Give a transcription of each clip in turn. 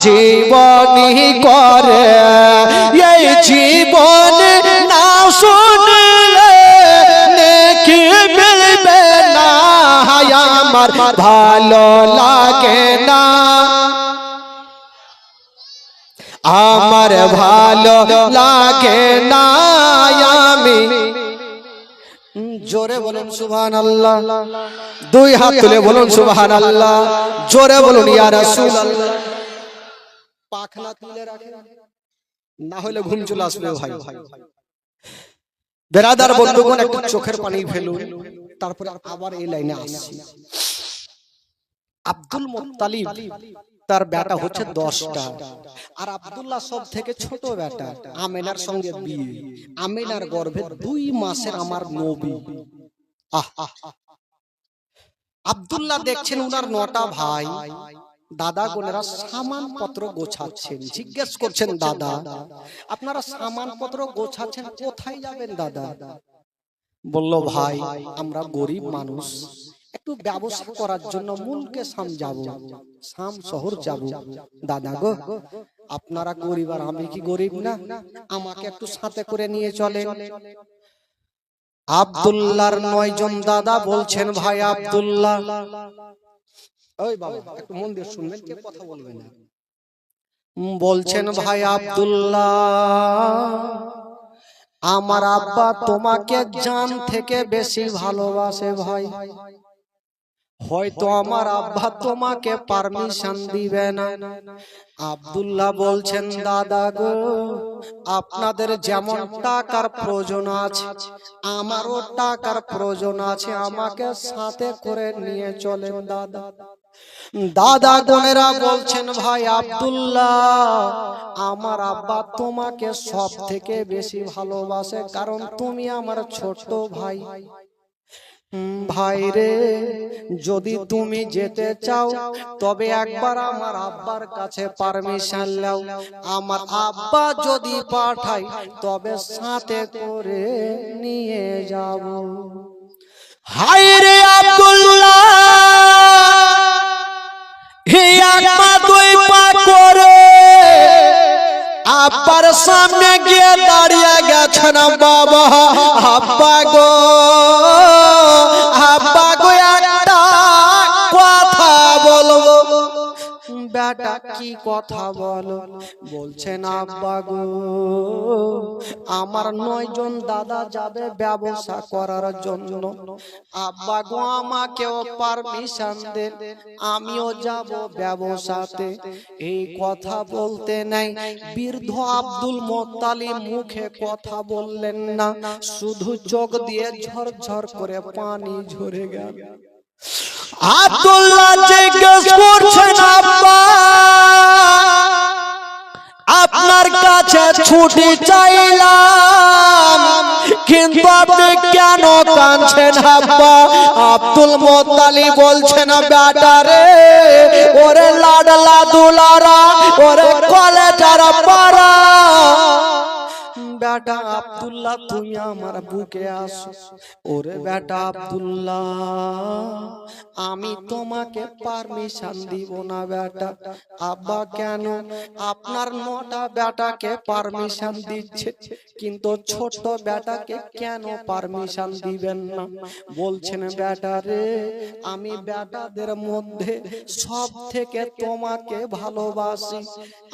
জীবনী করে এই জীবন না শুনলে নেকি মিলবে না আমার ভালো লাগে না। আমার ভালো লাগে না আমি জোরে বলুন সুবহান আল্লাহ দুই হাত তুলে বলুন সুবহান আল্লাহ জোরে বলুন ইয়া রাসূলুল্লাহ। পাখনা তুলে রাখেন না হলে ঘুম চলে আসবে ভাই। বেরাদার বন্ধুগণ একটু চোখের পানি ফেলুন। তারপরে আবার এই লাইনে আসছি আব্দুল মুত্তালিব তার বেটা হচ্ছে দশটা। আর আব্দুল্লাহ সব থেকে ছোট বেটা। আমেনার সঙ্গে বিয়ে। আমেনার গর্ভে দুই মাসের আমার নবী। আহ। আব্দুল্লাহ দেখছেন উনার নটা ভাই। দাদা গোনেরা সামান পত্র গোছাচ্ছেন। জিজ্ঞেস করছেন দাদা আপনারা সামান পত্র গোছাচ্ছেন? কোথায় যাবেন দাদা? বলল ভাই আমরা গরিব মানুষ। একটু ব্যবসা করার জন্য মূলকে সাম যাব। সাম শহর যাব। দাদা গো আপনারা গরিব আর আমি কি গরিব না? আমাকে একটু সাথে করে নিয়ে চলে আব্দুল্লাহর নয় জন দাদা বলছেন ভাই আব্দুল্লাহ ওই বাবা একটু মন দিয়ে শুনবেন কে কথা বলবেন না। বলছেন ভাই আব্দুল্লাহ আমার আব্বা তোমাকে জান থেকে বেশি ভালোবাসে ভাই। হয়তো আমার আব্বা তোমাকে পারমিশন দিবে না। আব্দুল্লাহ বলছেন দাদা গো আপনাদের যেমন টাকার প্রয়োজন আছে আমারও টাকার প্রয়োজন আছে আমাকে সাথে করে নিয়ে চলেন দাদা। দাদা বোনেরা বলছেন, ভাই আব্দুল্লাহ, আমার আব্বা তোমাকে সব থেকে বেশি ভালোবাসে, কারণ তুমি আমার ছোট ভাই। ভাই রে, যদি তুমি যেতে চাও, তবে একবার আমার আব্বার কাছে পারমিশন নাও। আমার আব্বা যদি পাঠাই তবে সাথে করে নিয়ে যাব। হাই রে আব্দুল্লাহ! হে আব্বা দুই পা করে। আব্বার সামনে গিয়ে দাঁড়িয়ে গেছেন বাবা আপা গো। বেটা কি কথা বলো? বলছেন আব্বা গো আমার নয় জন দাদা যাবে ব্যবসা করার জন্য। আব্বা গো আমাকেও পারমিশন দেন। আমিও যাব ব্যবসাতে। এই কথা বলতে নাই। বৃদ্ধ আব্দুল মোত্তালিব মুখে কথা বললেন না। শুধু চোখ দিয়ে ঝরঝর করে পানি ঝরে গেল। আব্দুল্লাহ জিজ্ঞেস করছেন আব্বা আপনার কাছে ছুটি চাইলাম, কিন্তু আপনি কেন কাঁদছেন আব্বা আব্দুল মোতালি বলছেন, বেটা রে, ওরে লাডলা দুলারা, ওরে কলেজার পারা বেটা আব্দুল্লাহ তুমি আমার বুকে আসো। ওরে বেটা আব্দুল্লাহ, আমি তোমাকে পারমিশন দিব না বেটা। আব্বা, কেন? আপনার নটা বেটাকে পারমিশন দিচ্ছে, কিন্তু ছোট বেটাকে কেন পারমিশন দিবেন না? বলছেন, বেটা রে, আমি বেটাদের মধ্যে সব থেকে তোমাকে ভালোবাসি।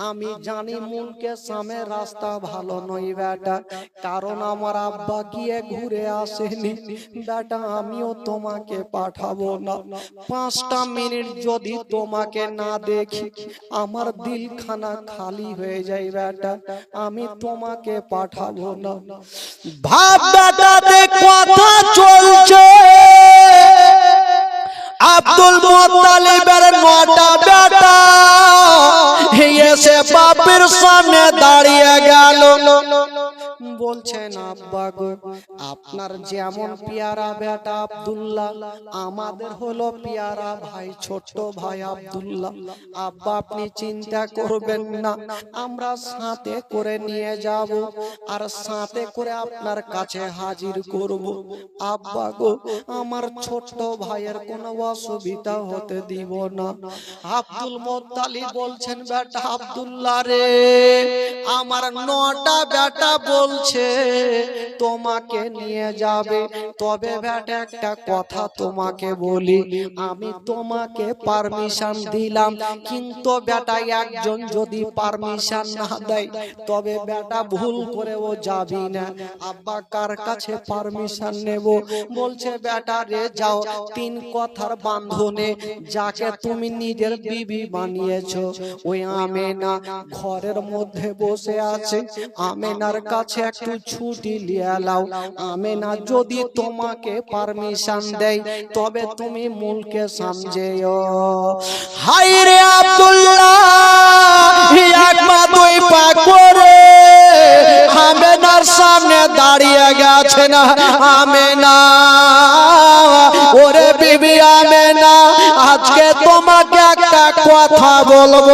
আমি জানি মুনকে সামনে রাস্তা ভালো নই বেটা। কারণ আমার আব্বা গিয়ে ঘুরে আসেনি? বেটা, আমিও তোমাকে পাঠাবো না। পাঁচটা মিনিট যদি তোমাকে না দেখি, আমার দিলখানা খালি হয়ে যায় বেটা, আমি তোমাকে পাঠাবো না। ভাব বেটাতে কথা চলছে। আব্দুল মোতালিবের নটা বেটা। এসে বাপের সামনে দাঁড়িয়ে গেল। বলছেন, আব্বা আপনার যেমন পিয়ারা বেটা আব্দুল্লাহ, আমাদের হলো পিয়ারা ভাই ছোট ভাই আব্দুল্লাহ। আব্বা, আপনি চিন্তা করবেন না, আমরা সাথে করে নিয়ে যাব আর সাথে করে আপনার কাছে হাজির করব। আব্বা গো, আমার ছোট ভাইয়ের কোনো অসুবিধা হতে দিব না। আব্দুল মোত্তালি বলছেন, বেটা আব্দুল্লাহ রে, আমার নটা বেটা বলছে, তোমাকে নিয়ে যাবে। তবে বেটা একটা কথা তোমাকে বলি, আমি তোমাকে পারমিশন দিলাম, কিন্তু বেটা একজন যদি পারমিশন না দেয়, তবে বেটা ভুল করে ও যাবি না। আব্বা, কার কাছে পারমিশন নেব? বলছে বেটা রে, যাও। তিন কথার বান্ধনে যাকে তুমি নিজের বিবি বানিয়েছো, ওই আমেনা ঘরের মধ্যে বসে আছে। আমেনার কাছে একটু ছুটি লিয়া লাও। আমি না যদি তোমাকে পারমিশন দেই, তবে তুমি মূলকে সামজেও হাই রে আব্দুল্লাহ এক পা দুই পা করে। আমেনার সামনে দাঁড়িয়ে গেছে না আমেনা ওরে বিবি আমেনা আজকে তোমাকে একটা কথা বলব,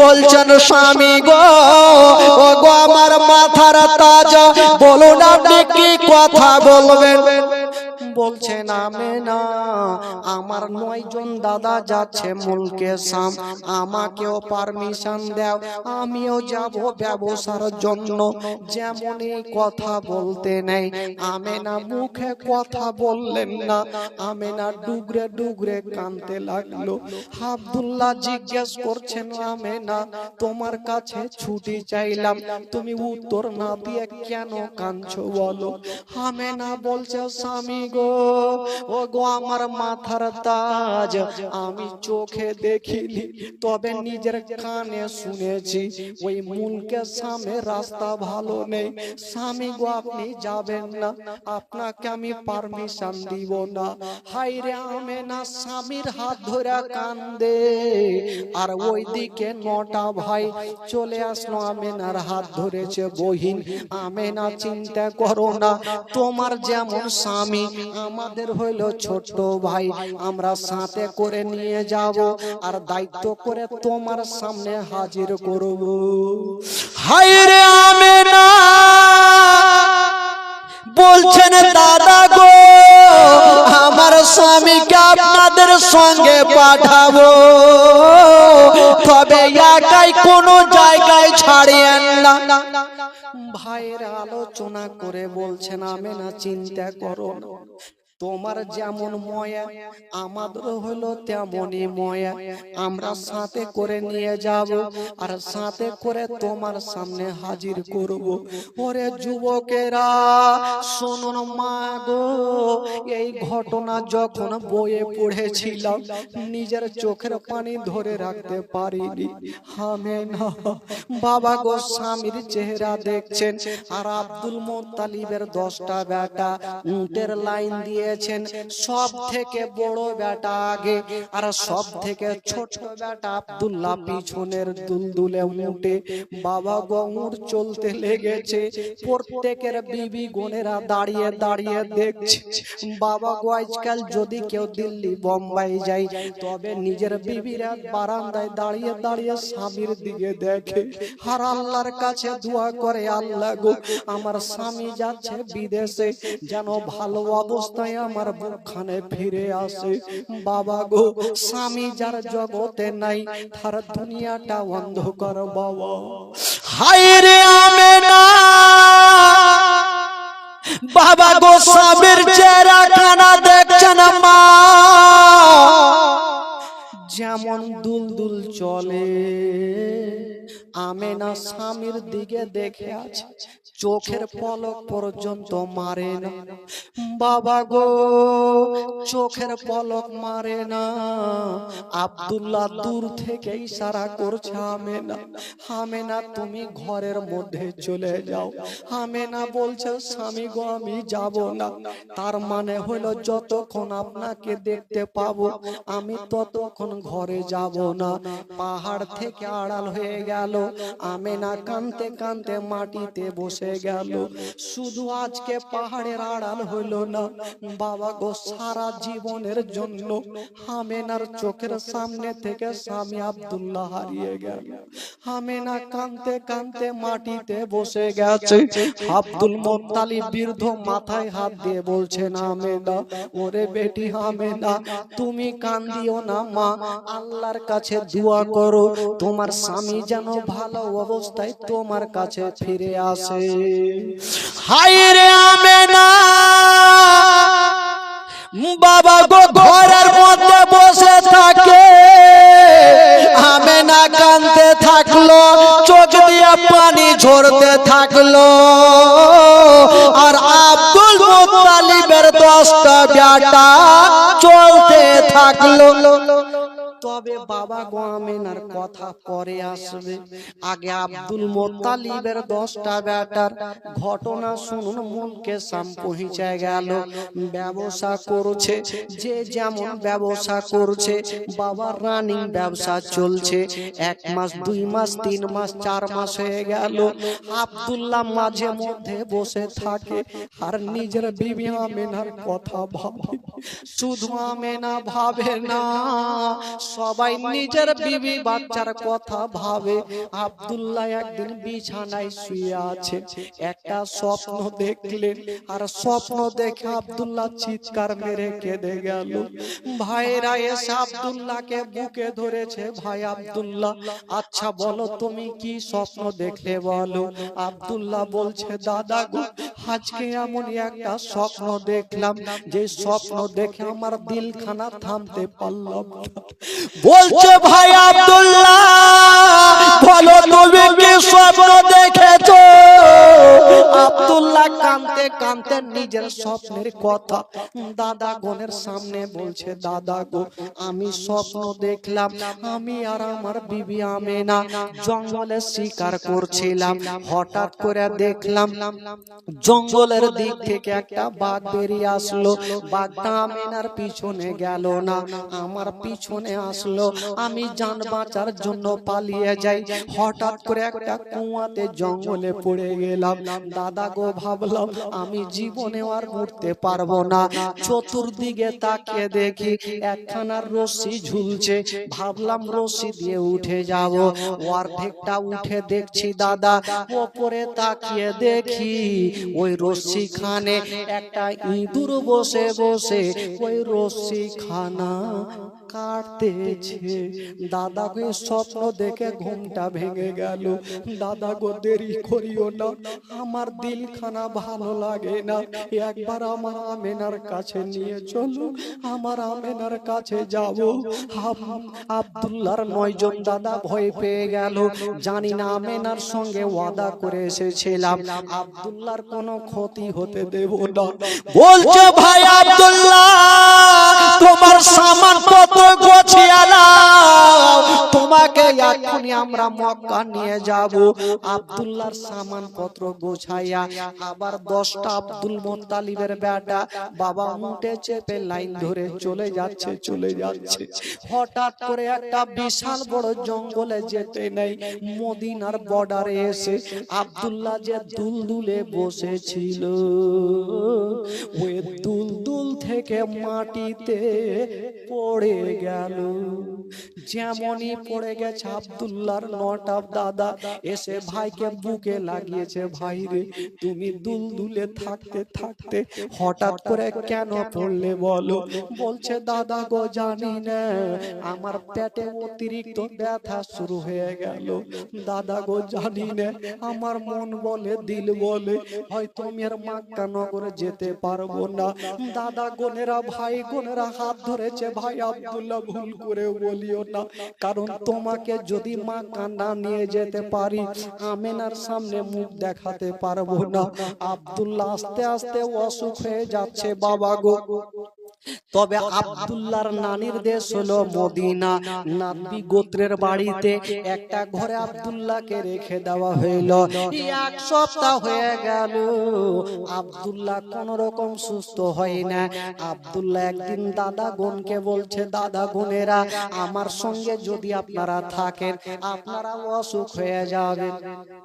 বলছেন স্বামী গো ও গো আমার মাথার তাজা, বলুন আপনি কি কথা বলবেন? বলছেন, আমেনা, আমার নয় জন দাদা যাচ্ছে মুলকে সাম, আমাকেও পারমিশন দাও, আমিও যাব ব্যবসার জন্য। যেমন এই কথা বলতে নেই, আমেনা মুখে কথা বললেন না, আমেনা ডুগরে ডুগরে কানতে লাগল। আব্দুল্লাহ জিজ্ঞেস করছেন, আমেনা, তোমার কাছে ছুটি চাইলাম, তুমি উত্তর না দিয়ে কেন কাঁদছো বলো? আমেনা বলছে, স্বামী গো ও গো আমার মাথার তাজ আমি চোখে দেখিনি। তবে নিজের কানে শুনেছি, ওই মুলকে সামনে রাস্তা ভালো নেই। স্বামী গো, আপনি যাবেন না, আপনাকে আমি পারমিশন দিব না। হাই রে আমে না স্বামীর হাত ধরে কান্দে। আর ওইদিকে নটা ভাই চলে আসলো, আমেনার হাত ধরেছে বহিন। আমেনা, চিন্তা করো না, তোমার যেমন স্বামী আমাদের হইল ছোট ভাই, আমরা সাথে করে নিয়ে যাব আর দায়িত্ব করে তোমার সামনে হাজির করব। হাই রে আমেনা, বলছেন দাদা গো, আমার স্বামীকে আপনাদের সঙ্গে পাঠাবো। তবে একাই কোনো জায়গায় ছাড়িয়েন না। ভাইয়ের আলোচনা করে বলছেন আমি না চিন্তা করো। তোমার যেমন ময়া আমাদের হলো তেমনই ময়া। আমরা সাথে করে নিয়ে যাব আর সাথে করে তোমার সামনে হাজির করব। ওরে যুবকেরা শুনুন মা গো এই ঘটনা যখন বইয়ে পড়েছিলাম নিজের চোখের পানি ধরে রাখতে পারিনি। হামে না। বাবা গো স্বামীর চেহারা দেখছেন। আর আব্দুল মোত্তালিবের দশটা বেটা উটের লাইন দিয়েছেন সব থেকে বড় বেটা আগে আর সব থেকে ছোট বেটা আব্দুল্লাহ পিছনের দুলদুলে উঠে, বাবা গো, উট চলতে লেগেছে, প্রত্যেকের বিবি গনেরা দাঁড়িয়ে দাঁড়িয়ে দেখছে, বাবা গো, আজকাল যদি কেউ দিল্লি বোম্বাই যায়, তবে নিজের বিবিরা বারান্দায় দাঁড়িয়ে দাঁড়িয়ে স্বামীর দিকে দেখে, আর আল্লাহর কাছে দোয়া করে, আল্লাহ গো, আমার স্বামী যাচ্ছে বিদেশে, যেন ভালো অবস্থায় আমার বুকখানে ফিরে আসে। বাবা গো, স্বামী যার জগতে নাই, তার দুনিয়াটা অন্ধকার বাবা। হায় রে আমেনা! বাবা গো, স্বামীর চেহারা কানা দেখছেন মা। যেমন দুল দুল চলে, আমেনা স্বামীর দিকে দেখে আছে। চোখের পলক পর্যন্ত মারে না। বাবা গো চোখের পলক মারে না। আব্দুল্লাহ দূর থেকে ইশারা করছে আমেনা আমেনা তুমি ঘরের মধ্যে চলে যাও। আমেনা বলছে স্বামী গো আমি যাব না। তার মানে হলো যতক্ষণ আপনাকে দেখতে পাবো আমি ততক্ষণ ঘরে যাব না। পাহাড় থেকে আড়াল হয়ে গেল। আমেনা কানতে কানতে মাটিতে বসে গেল। শুধু আজকে পাহাড়ের আড়াল হইল না। বাবা গো সারা জীবনের জন্য হামেনার চোখের সামনে থেকে স্বামী আব্দুল্লাহ হারিয়ে গেল। হামেনা কানতে কানতে মাটিতে বসে গেছে। আব্দুল মোত্তালিব বৃদ্ধ মাথায় হাত দিয়ে বলছে না আমেনা ওরে বেটি হামেনা তুমি কান্দিও না মা। আল্লাহর কাছে দোয়া করো তোমার স্বামী যেন ভালো অবস্থায় তোমার কাছে ফিরে আসে। হাই রে আমেনা। বাবা গো, ঘরের মধ্যে বসে থাকে। আমেনা কানতে থাকল, চোখ দিয়ে পানি ঝরতে থাকল। আর আব্দুল মুত্তালিবের দশটা বেটা চলতে থাকল। তবে বাবা গো আমেনার কথা পরে আসবে। আগে আব্দুল মোত্তালিবের দশটা বেটার ঘটনা শুনুন মনকে সাম পৌঁছে গেল। ব্যবসা করছে যে যেমন ব্যবসা করছে বাবার রানিং ব্যবসা চলছে। এক মাস দুই মাস তিন মাস চার মাস হয়ে গেল। আব্দুল্লাহ মাঝে মধ্যে বসে থাকে। আর নিজের বিবি আমেনার কথা ভাবে। শুধু আমেনা ভাবে না। সবাই নিজের বিবি বাচ্চার কথা ভাবে। আব্দুল্লাহ একদিন বিছানায় শুয়ে আছে। একটা স্বপ্ন দেখলেন। আর স্বপ্ন দেখে আব্দুল্লাহ চিৎকার মেরে কেঁদে গেল। ভাইরা এসে আব্দুল্লাহকে বুকে ধরেছে। ভাই আব্দুল্লাহ আচ্ছা বলো তুমি কি স্বপ্ন দেখলে বলো? আব্দুল্লাহ বলছে দাদা গো আজকে এমন একটা স্বপ্ন দেখলাম। যে স্বপ্ন দেখে আমার দিলখানা থামতে পারলাম না। বলছে ভাই আব্দুল্লাহ বলো তুমি কি স্বপ্ন দেখেছ? আব্দুল্লাহ কানতে কানতে নিজের স্বপ্নের কথা। দাদা গনের সামনে বলছে, দাদা গো, আমি স্বপ্ন দেখলাম, আমি আর আমার বিবি আমেনা জঙ্গলে শিকার করছিলাম। হঠাৎ করে দেখলাম জঙ্গলের দিক থেকে একটা বাঘ বেরিয়ে আসলো। বাঘটা আমেনার পিছনে গেল না, আমার পিছনে আসলো। আমি যান বাঁচার জন্য পালিয়ে যাই। হঠাৎ করে একটা কুয়াতে জঙ্গলে পড়ে গেলাম। দাদা গো ভাবলাম, আমি জীবনে আর উঠতে পারব না। চতুর্দিকে তাকিয়ে দেখি একখানার রশ্মি ঝুলছে, ভাবলাম রশ্মি দিয়ে উঠে যাব। অর্ধেকটা উঠে দেখছি দাদা, ওপরে তাকিয়ে দেখি ওই রশ্মি খানে একটা ইঁদুর বসে বসে, ওই রশ্মি খানা কাটতেছে। দাদা গো স্বপ্ন দেখে ঘুমটা ভেঙে গেল। দাদা গো, দেরি করিও না, আমার দিলখানা ভালো লাগে না, একবার আমার আমেনার কাছে নিয়ে চলো আমার আমেনার কাছে যাব। আব্দুল্লাহর নয়জন দাদা ভয় পেয়ে গেল। জানি না আমেনার সঙ্গে ওয়াদা করে এসেছিলাম। আব্দুল্লাহর কোনো ক্ষতি হতে দেব না। বলছে, ভাই আব্দুল্লাহ, তোমার সামান কত গোছিয়ালাও এখনই আমরা মক্কা নিয়ে যাব। আব্দুল্লাহর সামান পত্র গোছাইয়া আবার দশটা আব্দুল মোত্তালিবের বেটা বাবা উঠে চেপে লাইন ধরে চলে যাচ্ছে চলে যাচ্ছে। হঠাৎ করে একটা বিশাল বড় জঙ্গলে যেতে নেই। মদিনার বর্ডারে এসে আব্দুল্লাহ যে দুলদুলে বসেছিল। ওই দুলদুল থেকে মাটিতে পড়ে গেল। যেমনই পড়ে গেছে আব্দুল্লাহর নটা দাদা এসে ভাইকে বুকে লাগিয়েছে, ভাই রে, তুমি দুলদুলে থাকতে থাকতে হঠাৎ করে কেন পড়লে বলো? বলছে, দাদা গো, জানি না, আমার পেটে অতিরিক্ত ব্যথা শুরু হয়ে গেল। দাদা গো, জানি না, আমার মন বলে, দিল বলে, হয়তো আমি আর মাক্কা নগরে যেতে পারব না। দাদা গোনেরা, ভাই গোনেরা, হাত ধরেছে, ভাই আব্দুল্লাহ, ভুল করে বলিও না, কারণ তোমাকে যদি মা কান্না নিয়ে যেতে পারি আমেনার সামনে মুখ দেখাতে পারব না। আব্দুল্লাহ আস্তে আস্তে অসুখ হয়ে যাচ্ছে, বাবা গো। তবে আব্দুল্লাহর নানির দেশ হলো মদিনা। নাবি গোত্রের বাড়িতে একটা ঘরে আব্দুল্লাহকে রেখে দেওয়া হইল। এক সপ্তাহ হয়ে গেল। আব্দুল্লাহ কোন রকম সুস্থ হয় না। আব্দুল্লাহ একদিন দাদা বোনকে বলছে দাদা বোনেরা আমার সঙ্গে যদি আপনারা থাকেন আপনারা অসুখ হয়ে যাবেন।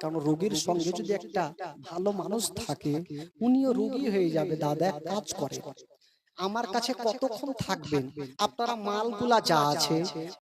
কারণ রোগীর সঙ্গে যদি একটা ভালো মানুষ থাকে উনিও রোগী হয়ে যাবে দাদা কাজ করে। আমার কাছে কতক্ষণ থাকবেন? আপনারা মালগুলা যা আছে